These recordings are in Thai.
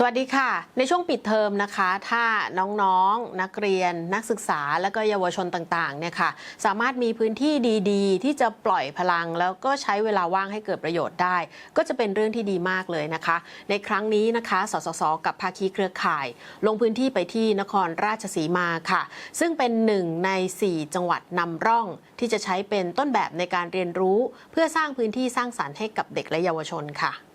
สวัสดีค่ะ ในช่วงปิดเทอมนะคะ ถ้าน้องๆนักเรียน นักศึกษาและก็เยาวชนต่างๆเนี่ยค่ะสามารถมีพื้นที่ดีๆ ที่จะปล่อยพลัง แล้วก็ใช้เวลาว่างให้เกิดประโยชน์ได้ ก็จะเป็นเรื่องที่ดีมากเลยนะคะ ในครั้งนี้นะคะ สสส กับภาคีเครือข่าย ลงพื้นที่ไปที่นครราชสีมาค่ะ ซึ่งเป็นหนึ่งใน 4 จังหวัดนำร่อง ที่จะใช้เป็นต้นแบบในการเรียนรู้ เพื่อสร้างพื้นที่สร้างสารรค์ให้กับเด็กและเยาวชนค่ะ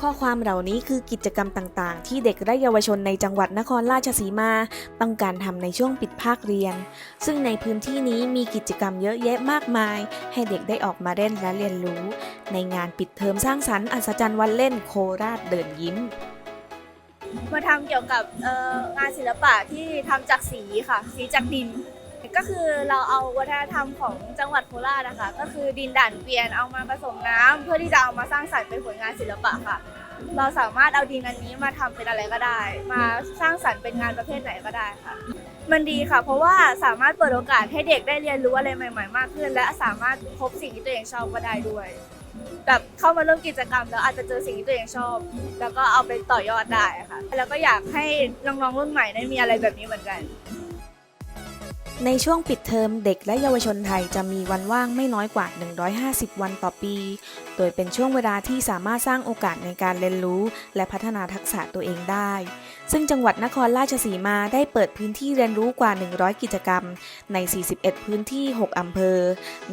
ข้อความเหล่านี้คือกิจกรรมต่างๆ ที่เด็กและเยาวชนในจังหวัดนครราชสีมา ต้องการทำในช่วงปิดภาคเรียน ซึ่งในพื้นที่นี้มีกิจกรรมเยอะแยะมากมาย ให้เด็กได้ออกมาเล่นและเรียนรู้ ในงานปิดเทอมสร้างสรรค์อัศจรรย์วันเล่นโคราชเดินยิ้ม มาทำเกี่ยวกับงานศิลปะที่ทำจากสีค่ะ สีจากดิน ก็คือเราเอาวัฒนธรรมของจังหวัดโคราชนะคะ ก็คือดินด่านเกวียนเอามาผสมน้ำเพื่อที่จะเอามาสร้างสรรค์เป็นผลงานศิลปะค่ะ เราสามารถเอาดินอันนี้มาทำเป็นอะไรก็ได้ มาสร้างสรรค์เป็นงานประเภทไหนก็ได้ค่ะ มันดีค่ะ เพราะว่าสามารถเปิดโอกาสให้เด็กได้เรียนรู้อะไรใหม่ ๆ มากขึ้น และสามารถพบสิ่งที่ตัวเองชอบก็ได้ด้วยแบบเข้ามาเริ่มกิจกรรมแล้วอาจจะเจอสิ่งที่ตัวเองชอบ แล้วก็เอาไปต่อยอดได้ค่ะ แล้วก็อยากให้น้องๆรุ่นใหม่ได้มีอะไรแบบนี้เหมือนกัน ในช่วงปิดเทอมเด็กและเยาวชนไทยจะมีวันว่างไม่น้อยกว่า 150 วันต่อปี โดยเป็นช่วงเวลาที่สามารถสร้างโอกาสในการเรียนรู้ และพัฒนาทักษะตัวเองได้ ซึ่งจังหวัดนครราชสีมาได้เปิดพื้นที่เรียนรู้กว่า 100 กิจกรรม ใน 41 พื้นที่ 6 อำเภอ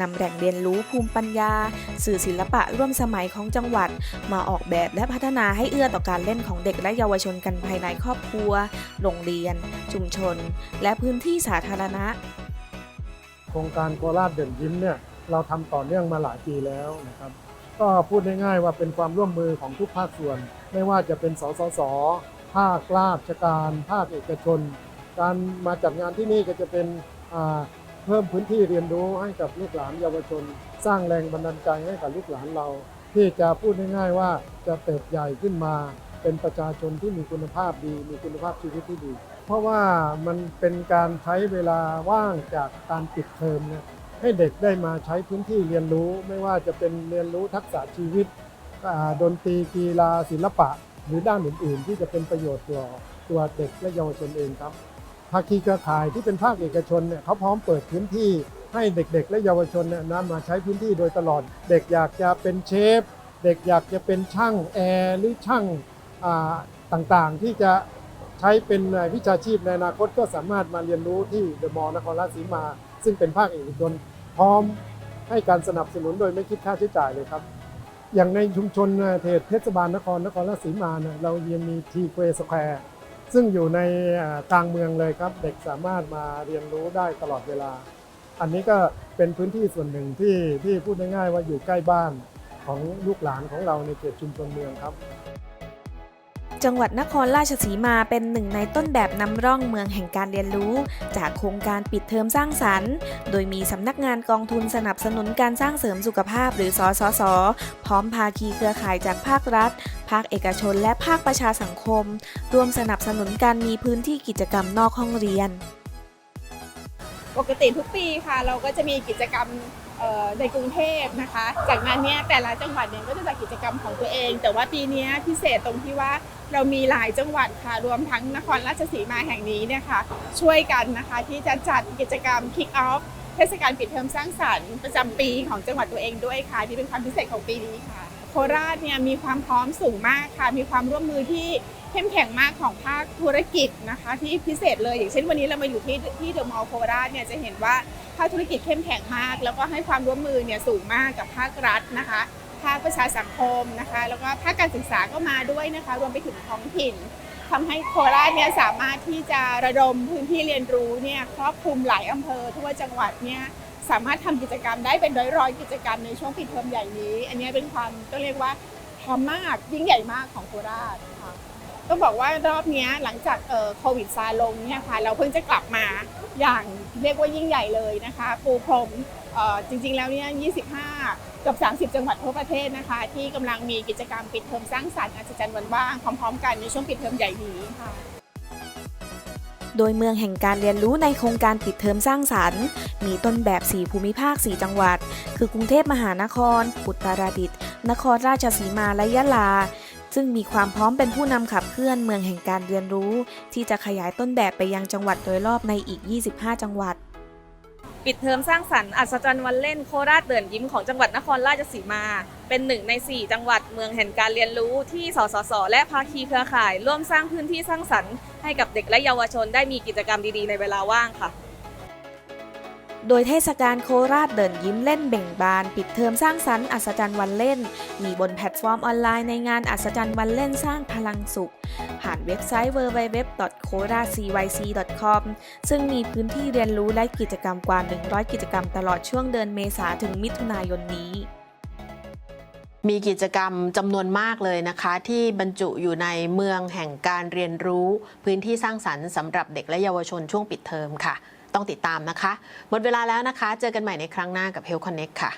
นำแหล่งเรียนรู้ภูมิปัญญา สื่อศิลปะร่วมสมัยของจังหวัด มาออกแบบและพัฒนาให้เอื้อต่อการเล่นของเด็กและเยาวชนกันภายในครอบครัว โรงเรียน ชุมชน และพื้นที่สาธารณะโครงการโคราชเด่นยิ้มเนี่ยเราทำต่อเนื่องมาหลายปีแล้วนะครับ ก็พูดง่ายๆว่าเป็นความร่วมมือของทุกภาคส่วน ไม่ว่าจะเป็นสสส ภาคราชการ ภาคเอกชน การมาจัดงานที่นี่ก็จะเป็นเพิ่มพื้นที่เรียนรู้ให้กับลูกหลานเยาวชน สร้างแรงบันดาลใจให้กับลูกหลานเรา ที่จะพูดง่ายๆว่าจะเติบใหญ่ขึ้นมา เป็นประชาชนที่มีคุณภาพดี มีคุณภาพชีวิตที่ดี เพราะว่ามันเป็นการใช้เวลาว่างจากการปิดเทอมเนี่ยให้เด็กได้มาใช้พื้นที่เรียนรู้ ไม่ว่าจะเป็นเรียนรู้ทักษะชีวิตดนตรีกีฬาศิลปะ หรือด้านอื่น ๆ ที่จะเป็นประโยชน์ต่อตัวเด็กและเยาวชนเองครับภาคีเครือข่ายที่เป็นภาคเอกชนเนี่ยเขาพร้อมเปิดพื้นที่ให้เด็ก ๆ และเยาวชนเนี่ยนำมาใช้พื้นที่โดยตลอด เด็กอยากจะเป็นเชฟ เด็กอยากจะเป็นช่างแอร์หรือช่างต่างๆ ที่จะ ใช้เป็นวิชาชีพในอนาคตก็สามารถมาเรียนรู้ที่เดอะมอลล์นครราชสีมา ซึ่งเป็นภาคเอกชนพร้อมให้การสนับสนุนโดยไม่คิดค่าใช้จ่ายเลยครับ อย่างในชุมชนเทศเทศบาลนครนครราชสีมาเนี่ยเรายังมีทีเควสแควร์ซึ่งอยู่ในกลางเมืองเลยครับ เด็กสามารถมาเรียนรู้ได้ตลอดเวลา อันนี้ก็เป็นพื้นที่ส่วนหนึ่งที่ที่พูดง่ายๆว่าอยู่ใกล้บ้านของลูกหลานของเราในเขตชุมชนเมืองครับ จังหวัดนครราชสีมาเป็นหนึ่งในต้นแบบนำร่องเมืองแห่งการเรียนรู้ จากโครงการปิดเทอมสร้างสรรค์ โดยมีสำนักงานกองทุนสนับสนุนการสร้างเสริมสุขภาพหรือสสส พร้อมภาคีเครือข่ายจากภาครัฐ ภาคเอกชนและภาคประชาสังคมร่วมสนับสนุนการมีพื้นที่กิจกรรมนอกห้องเรียน ปกติทุกปีค่ะ เราก็จะมีกิจกรรม ในกรุงเทพนะคะ จากนั้นเนี่ยแต่ละจังหวัดเนี่ยก็จะจัดกิจกรรมของตัวเอง แต่ว่าปีนี้พิเศษตรงที่ว่าเรามีหลายจังหวัดค่ะรวมทั้งนครราชสีมาแห่งนี้เนี่ยค่ะช่วยกันนะคะที่จะจัดกิจกรรม Kick Off เทศกาลปิดเทอมสร้างสรรค์ประจำปีของจังหวัดตัวเองด้วยค่ะที่เป็นความพิเศษของปีนี้ค่ะ โคราชเนี่ยมีความพร้อมสูงมากค่ะ มีความร่วมมือที่เข้มแข็งมากของภาคธุรกิจนะคะ ที่พิเศษเลยอย่างเช่นวันนี้เรามาอยู่ที่ที่เดอะมอลล์โคราชเนี่ยจะเห็นว่า ภาคธุรกิจเข้มแข็งมาก แล้วก็ให้ความร่วมมือเนี่ยสูงมากกับภาครัฐนะคะ ภาคประชาสังคมนะคะ แล้วก็ภาคการศึกษาก็มาด้วยนะคะ รวมไปถึงท้องถิ่นทำให้โคราชเนี่ยสามารถที่จะระดมพื้นที่เรียนรู้เนี่ยครอบคลุมหลายอำเภอทั่วจังหวัดเนี่ยสามารถทำกิจกรรมได้เป็นร้อยๆกิจกรรมในช่วงปิดเทอมใหญ่นี้ อันนี้เป็นความต้องเรียกว่าทำมากยิ่งใหญ่มากของโคราชค่ะต้องบอกว่ารอบนี้หลังจากเอ่อโควิดซาลงเนี่ยค่ะเราเพิ่งจะกลับมา อย่างเรียกว่ายิ่งใหญ่เลยนะคะปูพรมจริงๆแล้วเนี่ย 25กือบ30 จังหวัดทั่วประเทศนะคะ ที่กำลังมีกิจกรรมปิดเทอมสร้างสรรค์อัศจรรย์วันว่างพร้อมๆ กันในช่วงปิดเทอมใหญ่นี้ค่ะโดยเมืองแห่งการเรียนรู้ในโครงการปิดเทอมสร้างสรรค์ มีต้นแบบ 4 ภูมิภาค 4 จังหวัด คือกรุงเทพมหานคร อุตรดิตถ์นครราชสีมาและยะลา ซึ่งมีความพร้อมเป็นผู้นำขับเคลื่อนเมืองแห่งการเรียนรู้ ที่จะขยายต้นแบบไปยังจังหวัดโดยรอบในอีก 25 จังหวัด ปิดเทอมสร้างสรรค์อัศจรรย์วันเล่นโคราชเดินยิ้มของจังหวัดนครราชสีมา เป็นหนึ่งใน 4 จังหวัดเมืองแห่งการเรียนรู้ที่สสส และภาคีเครือข่าย ร่วมสร้างพื้นที่สร้างสรรค์ให้กับเด็กและเยาวชนได้มีกิจกรรมดีๆ ในเวลาว่างค่ะ โดยเทศกาลโคราชเดินยิ้มเล่นเบ่งบาน ปิดเทอมสร้างสรรค์อัศจรรย์วันเล่น มีบนแพลตฟอร์มออนไลน์ในงานอัศจรรย์วันเล่นสร้างพลังสุข ผ่านเว็บไซต์ www.koracyc.com ซึ่งมีพื้นที่เรียนรู้และกิจกรรมกว่า 100 กิจกรรมตลอดช่วงเดือนเมษาถึงมิถุนายนนี้มีกิจกรรมจำนวนมากเลยนะคะ ที่บรรจุอยู่ในเมืองแห่งการเรียนรู้ พื้นที่สร้างสรรค์สำหรับเด็กและเยาวชนช่วงปิดเทอมค่ะ ต้องติดตามนะคะ หมดเวลาแล้วนะคะ เจอกันใหม่ในครั้งหน้ากับ Health Connect ค่ะ